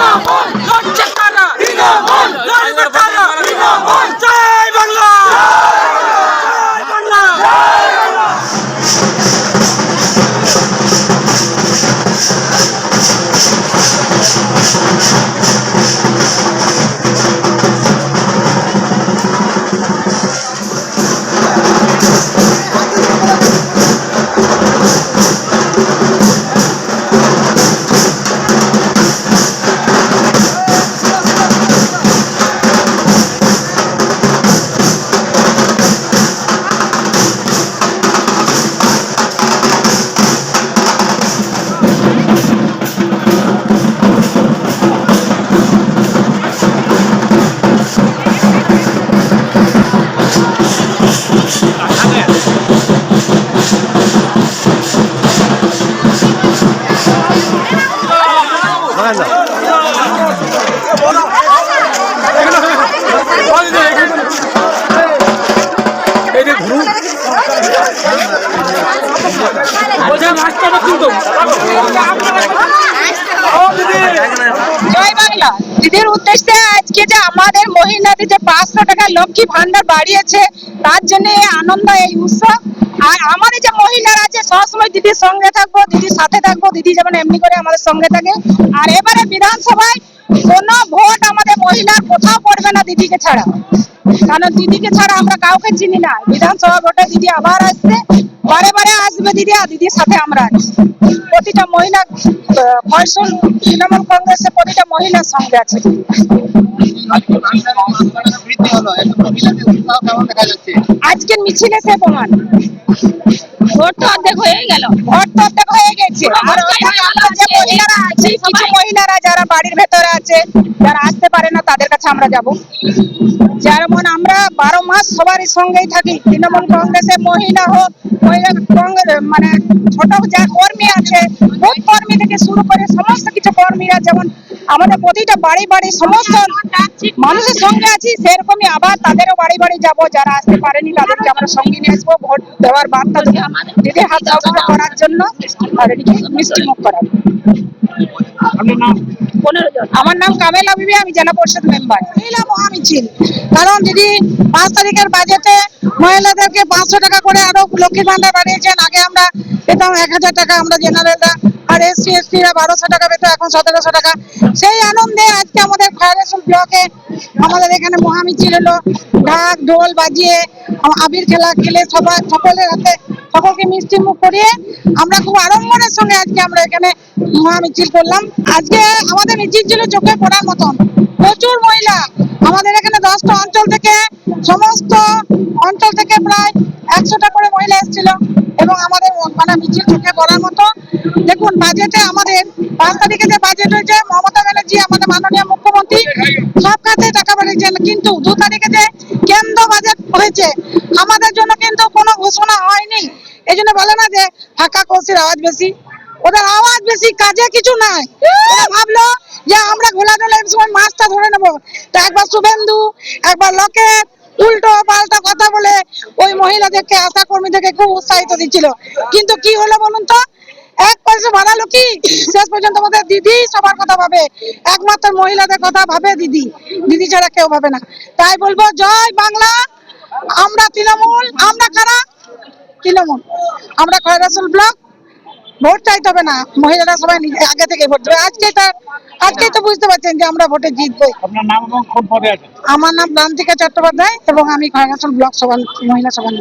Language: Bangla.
লড়ছে ভান্ডার বাড়িয়েছে, তার আনন্দ, এই আর যে মহিলারা আছে, সবসময় দিদির সঙ্গে থাকব, দিদির সাথে থাকব, দিদি এমনি করে আমাদের সঙ্গে থাকে। আর এবারে বিধানসভায় কোনো ভোট আমাদের মহিলার কোথাও পড়বে না দিদিকে ছাড়া। কারণ দিদিকে ছাড়া আমরা কাউকে চিনি না। বিধানসভা ভোটে দিদি আবার আসছে, বারে বারে আসবে দিদি, আর দিদির সাথে আমরা আছি। প্রতিটা মহিলা ফয়সল তৃণমূল কংগ্রেসের প্রতিটা মহিলার সঙ্গে আছে। আজকের মিছিলে সে প্রমাণ। ভোট তো অর্ধেক হয়ে গেল। ভোট তো কিছু মহিলারা যারা বাড়ির ভেতরে আছে যারা আসতে পারে না তাদের কাছে আমরা যাব। যেমন আমরা বারো মাস সবারই সঙ্গেই থাকি। তৃণমূল মহিলা হোক মহিলা কংগ্রেস মানে ছোট যা কর্মী আছে বুথ কর্মী থেকে শুরু করে সমস্ত কিছু কর্মীরা যেমন আমাদের প্রতিটা বাড়ি বাড়ি সমস্ত মানুষের সঙ্গে আছি সেরকমই আবার তাদেরও বাড়ি বাড়ি যাব যারা আসতে পারেনি তাদেরকে আমরা সঙ্গে নিয়ে আসব ভোট দেওয়ার বার্তা দিদির হাত করার জন্য আর এদিকে মিষ্টি মুখ করার আমার নাম কামেলা বিবি আমি জেলা পরিষদ মেম্বার। মহিলা মহামিছিল। কারণ দিদি পাঁচ তারিখের বাজেটে মহিলাদেরকে পাঁচশো টাকা করে আরও লক্ষ্মী ভান্ডার বাড়িয়েছেন আগে আমরা পেতাম এক হাজার টাকা আমরা জেনারেলরা আর এসসি এসটিরা বারোশো টাকা পেতো এখন সতেরোশো টাকা। সেই আনন্দে আজকে আমাদের খয়রাসুল ব্লকে আমাদের এখানে মহামিছিল হলো ঢাক, ঢোল বাজিয়ে আবির খেলা খেলে সবাই সকলের হাতে সকলকে মিষ্টি মুখ করিয়ে আমরা খুব আড়ম্বরের সঙ্গে আজকে আমরা এখানে মহামিছিল করলাম। আজকে আমাদের মিছিল ছিল চোখে পড়ার মতন। প্রচুর মহিলা আমাদের এখানে দশটা অঞ্চল থেকে সমস্ত অঞ্চল থেকে প্রায় একশোটা করে মহিলা এসেছিল এবং আমাদের মানে মিছিল চোখে পড়ার মতো। দেখুন বাজেটে আমাদের, পাঁচ তারিখে যে বাজেট হয়েছে, মমতা ব্যানার্জি, আমাদের মাননীয় মুখ্যমন্ত্রী, সব খাতে টাকা বাড়িয়েছেন কিন্তু দু তারিখে যে কেন্দ্র বাজেট হয়েছে, আমাদের জন্য কিন্তু কোনো ঘোষণা হয়নি। এই জন্য বলে না যে ফাঁকা কৌশির আওয়াজ বেশি। ওদের আওয়াজ বেশি, কাজে কিছু নাই। ভাবলো যে আমরা ঘোলা জলে সময় মাছটা ধরে নেব তো একবার শুভেন্দু, একবার লকেট, উল্টো পাল্টা কথা বলে ওই মহিলাদেরকে আশা কর্মীদেরকে খুব উৎসাহিত দিচ্ছিল। কিন্তু কি হলো বলুন তো? এক পয়সা বাড়ালো কি? শেষ পর্যন্ত আমাদের দিদি সবার কথা ভাবে। একমাত্র মহিলাদের কথা ভাবে দিদি। দিদি ছাড়া কেউ ভাবে না। তাই বলব, জয় বাংলা। আমরা তৃণমূল, আমরা কারা? তৃণমূল। আমরা খয়রাসুল ব্লক। ভোট চাইতে হবে না। মহিলারা সবাই আগে থেকে ভোট দেবে। আজকে তো আজকেই তো বুঝতে পারছেন যে আমরা ভোটে জিতবো আপনার নাম এবং কোন পদে আছে। আমার নাম প্রান্তিকা চট্টোপাধ্যায় এবং আমি খয়রাসুল ব্লক সভা মহিলা সভা